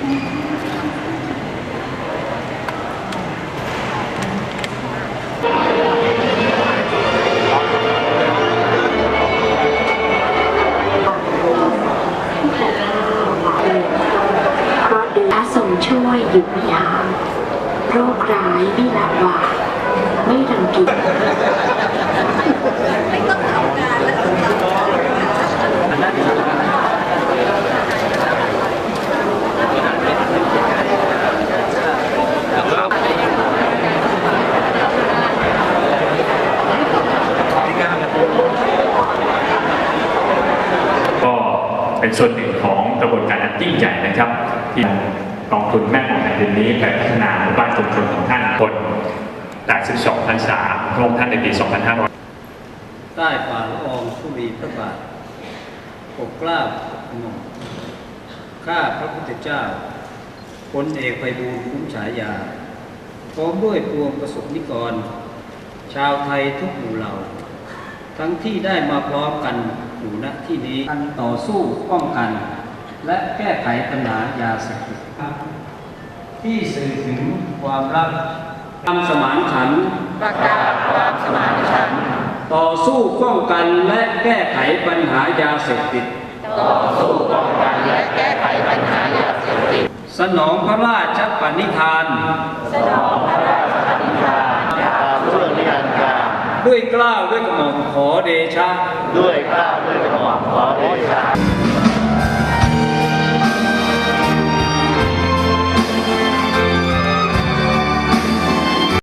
พระสงช่วยหยุดยามโรคร้ายไม่ละวาดไม่รังเกียจ ก็ เป็นส่วนหนึ่งของกระบวนการอันยิ่งใหญ่นะครับ ที่กองทุนแม่ของแผ่นดินนี้ไปพัฒนาหมู่บ้านชุมชนของท่านคน82พรรษาพระองค์ท่านในปี 2500 ใต้ฝ่าละอองธุลีพระบาทปกกล้าปกกระหม่อมข้าพระพุทธเจ้าพลเอกไพบูลคุ้มฉายา พร้อมด้วยปวงประสบนิกร ชาวไทยทุกหมู่เหล่า ทั้งที่ได้มาพร้อมกันอยู่ณที่นี้การต่อสู้ป้องกัน และแก้ไขปัญหายาเสพติดที่สื่อถึงความรักความสมานฉันท์ต่อสู้ป้องกันและแก้ไขปัญหายาเสพติดต่อสู้ป้องกันและแก้ไขปัญหายาเสพติดสนองพระราชปณิธาน สนองพระราชปณิธาน ตามเรื่องนิรันดร์การ ด้วยกล้าวด้วยกระหม่อมขอเดชะด้วยกล้า